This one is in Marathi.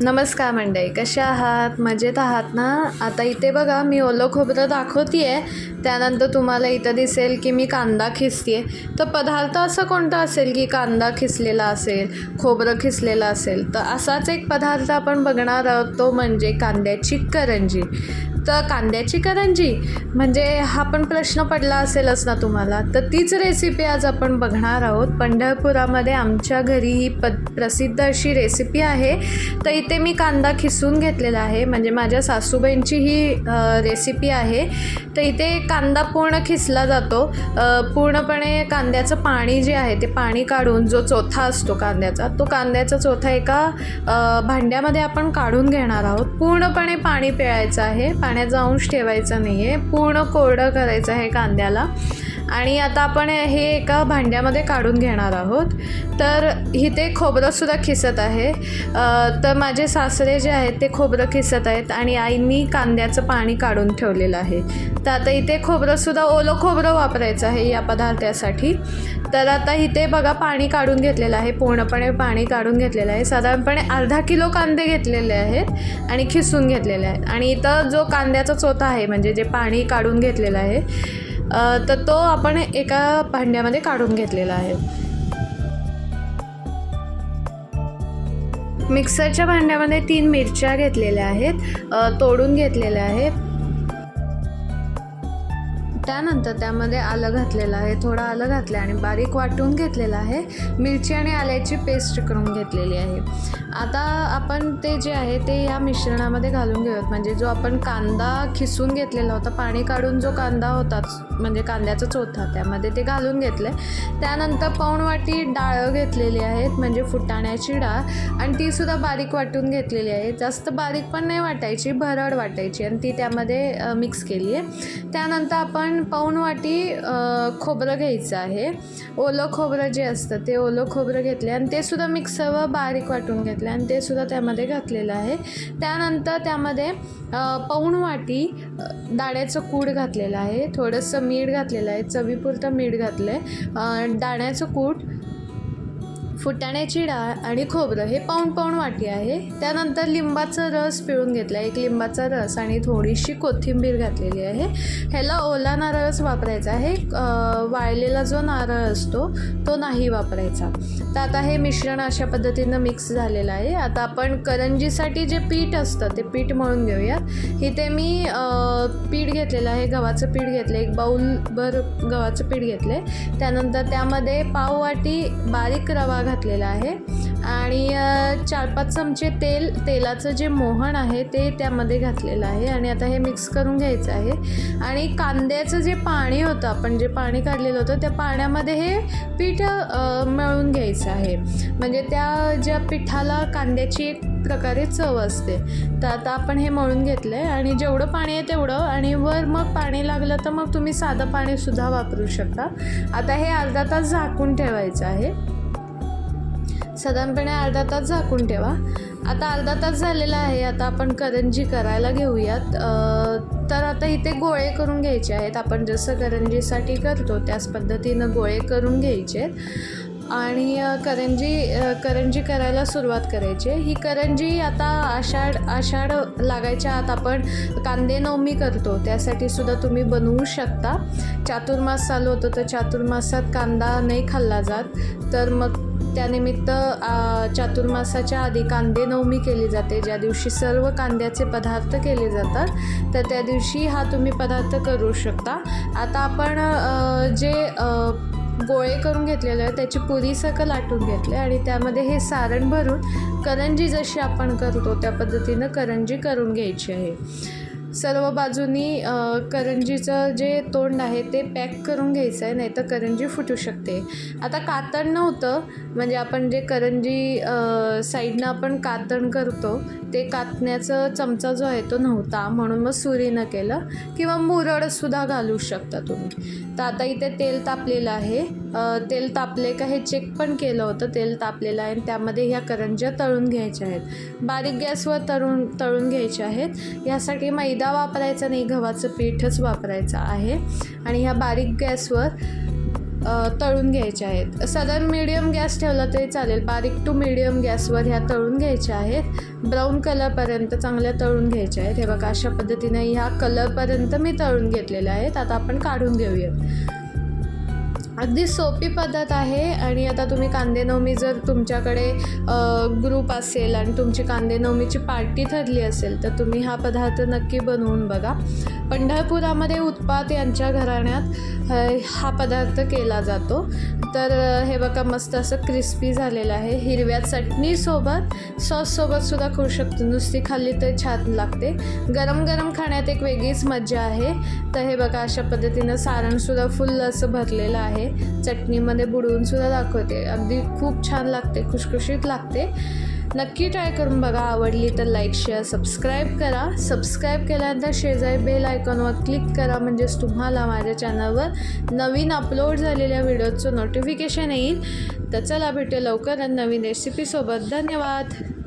नमस्कार मंडळी कशा आहात? मजेत आहात ना? आता इथे बघा मी ओलं खोबरं दाखवते आहे त्यानंतर तुम्हाला इथं दिसेल की मी कांदा खिसते तर पदार्थ असं कोणता असेल की कांदा खिसलेला असेल खोबरं खिसलेलं असेल? तर असाच एक पदार्थ आपण बघणार आहोत तो म्हणजे कांद्याची करंजी. तर कांद्याची करंजी म्हणजे हा पण प्रश्न पडला असेलच ना तुम्हाला? तर तीच रेसिपी आज आपण बघणार आहोत. पंढरपुरामध्ये आमच्या घरी ही प प्रसिद्ध अशी रेसिपी आहे. तर इथे मी कांदा खिसून घेतलेला आहे. म्हणजे माझ्या सासूबाईंची ही रेसिपी आहे. तर इथे कांदा पूर्ण खिसला जातो. पूर्णपणे कांद्याचं पाणी जे आहे ते पाणी काढून जो चोथा असतो कांद्याचा तो कांद्याचा चोथा एका भांड्यामध्ये आपण काढून घेणार आहोत. पूर्णपणे पाणी पिळायचं आहे. पाण्याचा अंश ठेवायचा नाही आहे पूर्ण कोरडं करायचं आहे कांद्याला. आणि आता आपण हे एका भांड्यामध्ये काढून घेणार आहोत. तर इथे खोबरंसुद्धा खिसत आहे. तर माझे सासरे जे आहेत ते खोबरं खिसत आहेत आणि आईंनी कांद्याचं पाणी काढून ठेवलेलं आहे. तर आता इथे खोबरंसुद्धा ओलं खोबरं वापरायचं आहे या पदार्थासाठी. तर आता इथे बघा पाणी काढून घेतलेलं आहे. पूर्णपणे पाणी काढून घेतलेलं आहे. साधारणपणे अर्धा किलो कांदे घेतलेले आहेत आणि खिसून घेतलेले आहेत. आणि इथं जो कांद्याचा चोथा आहे म्हणजे जे पाणी काढून घेतलेलं आहे तर तो आपण एका भांड्यामध्ये काढून घेतलेला आहे. मिक्सरच्या भांड्यामध्ये तीन मिरच्या घेतलेल्या आहेत तोडून घेतलेल्या आहेत. त्यानंतर त्यामध्ये आलं घातलेलं आहे थोडं आलं घातलं आहे आणि बारीक वाटून घेतलेलं आहे. मिरची आणि आल्याची पेस्ट करून घेतलेली आहे. आता आपण ते जे आहे ते या मिश्रणामध्ये घालून घेऊयात. म्हणजे जो आपण कांदा खिसून घेतलेला होता पाणी काढून जो कांदा होता म्हणजे कांद्याचा चोथा त्यामध्ये ते घालून घेतलं त्यानंतर पाऊण वाटी डाळ घेतलेली आहेत म्हणजे फुटाण्याची डाळ. आणि तीसुद्धा बारीक वाटून घेतलेली आहे. जास्त बारीक पण नाही वाटायची भरड वाटायची. आणि ती त्यामध्ये मिक्स केली आहे त्यानंतर आपण पाऊण वाटी खोबरं घ्यायचं आहे. ओलं खोबरं जे असतं ते ओलं खोबरं घेतले आणि ते सुद्धा मिक्सरवर बारीक वाटून घेतले आणि ते सुद्धा त्यामध्ये घातलेलं आहे. त्यानंतर त्यामध्ये अ, पाऊण वाटी दाण्याचं कूड घातलेलं आहे. थोडंसं मीठ घातलेलं आहे. चवीपुरतं मीठ घातलं आहे दाण्याचं कूट फुटाण्याची डाळ आणि खोबरं हे पाऊण पाऊण वाटी आहे. त्यानंतर लिंबाचा रस पिळून घेतला एक लिंबाचा रस आणि थोडीशी कोथिंबीर घातलेली आहे. ह्याला ओला नारळच वापरायचा आहे. वाळलेला जो नारळ असतो तो नाही वापरायचा. तर आता हे मिश्रण अशा पद्धतीनं मिक्स झालेलं आहे. आता आपण करंजीसाठी जे पीठ असतं ते पीठ मळून घेऊयात. इथे मी पीठ घेतलेलं आहे. गव्हाचं पीठ घेतलं एक बाऊलभर गव्हाचं पीठ घेतलं आहे त्यानंतर त्यामध्ये पाव वाटी बारीक रवा घातलेला आहे. आणि चार पाच चमचे तेल तेलाचं जे मोहण आहे ते त्यामध्ये घातलेलं आहे. आणि आता हे मिक्स करून घ्यायचं आहे. आणि कांद्याचं जे पाणी होतं आपण जे पाणी काढलेलं होतं त्या पाण्यामध्ये हे पीठ अ, मळून घ्यायचं आहे. म्हणजे त्या ज्या पिठाला कांद्याची एक प्रकारे चव असते तर आता आपण हे मळून घेतलं आहे आणि जेवढं पाणी आहे तेवढं. आणि वर मग पाणी लागलं तर मग तुम्ही साधं पाणीसुद्धा वापरू शकता. आता हे अर्धा तास झाकून ठेवायचं आहे. साधारणपणे अर्धा तास झाकून ठेवा. आता अर्धा तास झालेला आहे. आता आपण करंजी करायला घेऊयात. तर आता इथे गोळे करून घ्यायचे आहेत. आपण जसं करंजीसाठी करतो त्याच पद्धतीनं गोळे करून घ्यायचे आहेत. आणि करंजी करंजी करायला सुरुवात करायची आहे. ही करंजी आता आषाढ आषाढ लागायच्या आत आपण कांदे नवमी करतो. त्यासाठी सुद्धा तुम्ही बनवू शकता. चातुर्मास चालू होतं तर चातुर्मासात कांदा नाही खाल्ला जात. तर मग त्यानिमित्त चातुर्मासाच्या आधी कांदे नवमी केली जाते. ज्या दिवशी सर्व कांद्याचे पदार्थ केले जातात तर त्या दिवशी हा तुम्ही पदार्थ करू शकता. आता आपण जे गोळे करून घेतलेले आहे त्याची पुरीसकं लाटून घेतले आणि त्यामध्ये हे सारण भरून करंजी जशी आपण करतो त्या पद्धतीनं करंजी करून घ्यायची आहे. सर्व बाजूनी करंजीचं जे तोंड आहे ते पॅक करून घ्यायचं आहे नाही तर करंजी फुटू शकते. आता कातण नव्हतं म्हणजे आपण जे करंजी साईडनं आपण कातण करतो ते कातण्याचं चमचा जो आहे तो नव्हता म्हणून मग सुरीनं केलं किंवा मुरडसुद्धा घालू शकता तुम्ही. तर आता इथे तेल तापलेलं आहे. तेल तापले का हे चेक पण केलं होतं तेल तापलेलं आहे आणि त्यामध्ये ह्या करंज्या तळून घ्यायच्या आहेत. बारीक गॅसवर तळून तळून घ्यायच्या आहेत. ह्यासाठी मैदा वापरायचा नाही गव्हाचं पीठच वापरायचं आहे. आणि ह्या बारीक गॅसवर तळून घ्यायच्या आहेत. साधारण मिडियम गॅस ठेवला तरी चालेल. बारीक टू मीडियम गॅसवर ह्या तळून घ्यायच्या आहेत. ब्राऊन कलरपर्यंत चांगल्या तळून घ्यायच्या आहेत. हे बघा अशा पद्धतीने ह्या कलरपर्यंत मी तळून घेतलेल्या आहेत. आता आपण काढून घेऊयात. अगदी सोपी पद्धत आहे आणि आता तुम्ही कांदेनवमी जर तुमच्याकडे ग्रुप असेल आणि तुमची कांदेनवमीची पार्टी ठरली असेल तर तुम्ही हा पदार्थ नक्की बनवून बघा. पंढरपुरामध्ये उत्पात यांच्या घराण्यात हा पदार्थ केला जातो. तर हे बघा मस्त असं क्रिस्पी झालेलं आहे. हिरव्या चटणीसोबत सॉससोबत सुद्धा खाऊ शकतो. नुसती खाल्ली तर छान लागते. गरम गरम खाण्यात एक वेगळीच मजा आहे. तर हे बघा अशा पद्धतीनं सारणसुद्धा फुल असं भरलेलं आहे. चटणीमध्ये बुडवून सुद्धा दाखवते. अगदी खूप छान लागते खुशखुशीत लागते. नक्की ट्राय करून बघा. आवडली तर लाईक शेअर सबस्क्राईब करा. सबस्क्राईब केल्यानंतर शेजारी बेल आयकॉनवर क्लिक करा. म्हणजेच तुम्हाला माझ्या चॅनलवर नवीन अपलोड झालेल्या व्हिडिओचं नोटिफिकेशन येईल. तर चला भेटू लवकर नवीन रेसिपीसोबत धन्यवाद.